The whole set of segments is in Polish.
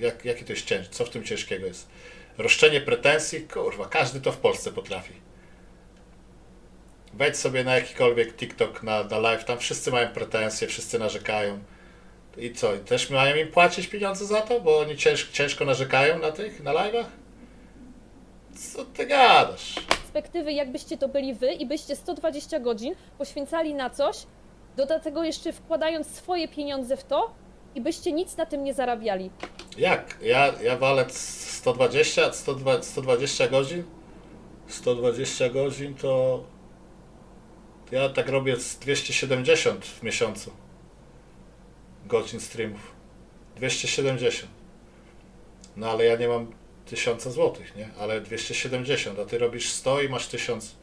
jak, jakie to jest ciężkie? Co w tym ciężkiego jest? Roszczenie pretensji? Kurwa, każdy to w Polsce potrafi. Wejdź sobie na jakikolwiek TikTok, na, na live, tam wszyscy mają pretensje, wszyscy narzekają. I co, i też mają im płacić pieniądze za to, bo oni cięż, ciężko narzekają na tych, na live'ach? Co ty gadasz? perspektywy, jakbyście to byli wy i byście 120 godzin poświęcali na coś, do tego jeszcze wkładając swoje pieniądze w to i byście nic na tym nie zarabiali. Jak? Ja, ja walę 120, 120, 120 godzin? 120 godzin to... Ja tak robię z 270 w miesiącu. Godzin streamów. 270. No ale ja nie mam 1000 złotych, nie? Ale 270, a ty robisz 100 i masz 1000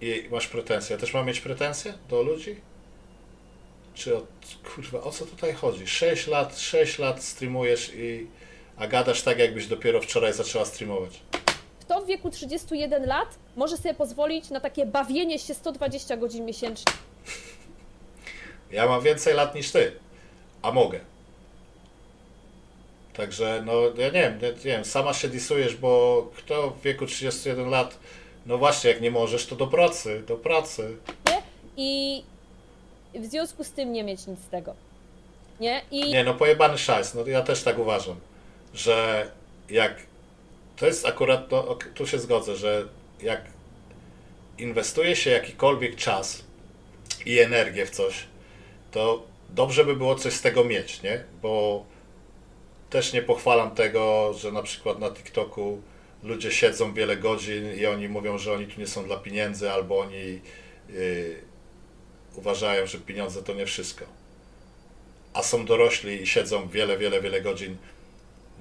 i masz pretensje. Ja też mam mieć pretensje do ludzi? Czy o, kurwa, o co tutaj chodzi? 6 lat, 6 lat streamujesz i a gadasz tak, jakbyś dopiero wczoraj zaczęła streamować. Kto w wieku 31 lat może sobie pozwolić na takie bawienie się 120 godzin miesięcznie? Ja mam więcej lat niż ty, a mogę. Także, no, ja nie wiem, nie, nie wiem, sama się disujesz, bo kto w wieku 31 lat, no właśnie, jak nie możesz, to do pracy, do pracy. I w związku z tym nie mieć nic z tego. Nie? I Nie, no pojebany szajs, no ja też tak uważam, że jak, to jest akurat, no, tu się zgodzę, że jak inwestuje się jakikolwiek czas i energię w coś, to dobrze by było coś z tego mieć, nie? Bo też nie pochwalam tego, że na przykład na TikToku ludzie siedzą wiele godzin i oni mówią, że oni tu nie są dla pieniędzy, albo oni yy, uważają, że pieniądze to nie wszystko. A są dorośli i siedzą wiele, wiele, wiele godzin.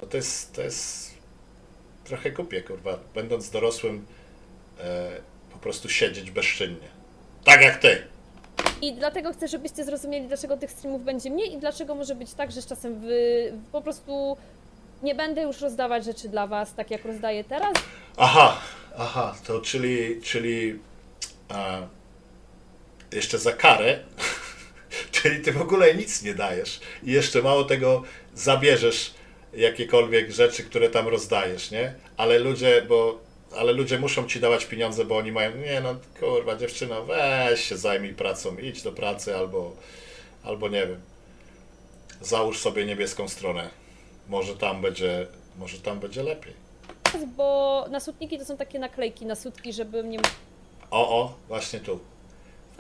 No to jest, to jest trochę głupie, kurwa. Będąc dorosłym, e, po prostu siedzieć bezczynnie. Tak jak ty. I dlatego chcę, żebyście zrozumieli, dlaczego tych streamów będzie mniej i dlaczego może być tak, że z czasem wy po prostu nie będę już rozdawać rzeczy dla was, tak jak rozdaję teraz. Aha, aha, to czyli, czyli e, jeszcze za karę, czyli ty w ogóle nic nie dajesz i jeszcze mało tego zabierzesz jakiekolwiek rzeczy, które tam rozdajesz, nie? Ale ludzie, bo, ale ludzie muszą ci dawać pieniądze, bo oni mają, nie no, kurwa, dziewczyno, weź się zajmij pracą, idź do pracy albo, albo nie wiem, załóż sobie niebieską stronę. Może tam będzie, może tam będzie lepiej. Bo nasutniki to są takie naklejki na sutki, żeby mnie O, o, właśnie tu.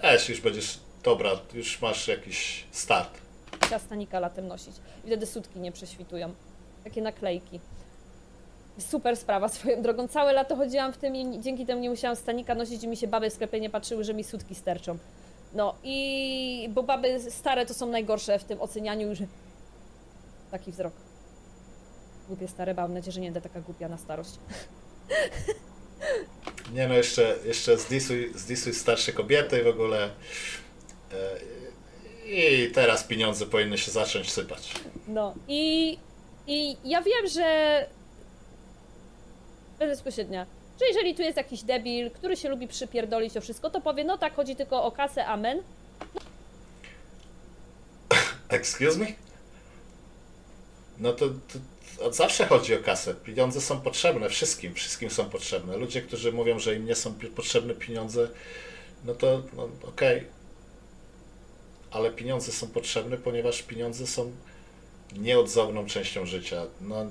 Weź, już będziesz, dobra, już masz jakiś start. musiała stanika latem nosić. I wtedy sutki nie prześwitują. Takie naklejki. Super sprawa swoją drogą. Całe lato chodziłam w tym i dzięki temu nie musiałam stanika nosić i mi się baby w sklepie nie patrzyły, że mi sutki sterczą. No i... bo baby stare to są najgorsze w tym ocenianiu już. Taki wzrok. Głupie stare, mam nadzieję, że nie będę taka głupia na starość. Nie no, jeszcze, jeszcze zdisuj, zdisuj starsze kobiety w ogóle. E, I teraz pieniądze powinny się zacząć sypać. No i, i ja wiem, że bezpośrednia, że jeżeli tu jest jakiś debil, który się lubi przypierdolić o wszystko, to powie, no tak, chodzi tylko o kasę, amen. Excuse me? No to, to, to zawsze chodzi o kasę. Pieniądze są potrzebne wszystkim, wszystkim są potrzebne. Ludzie, którzy mówią, że im nie są potrzebne pieniądze, no to no, okej. Ale pieniądze są potrzebne, ponieważ pieniądze są nieodzowną częścią życia. No,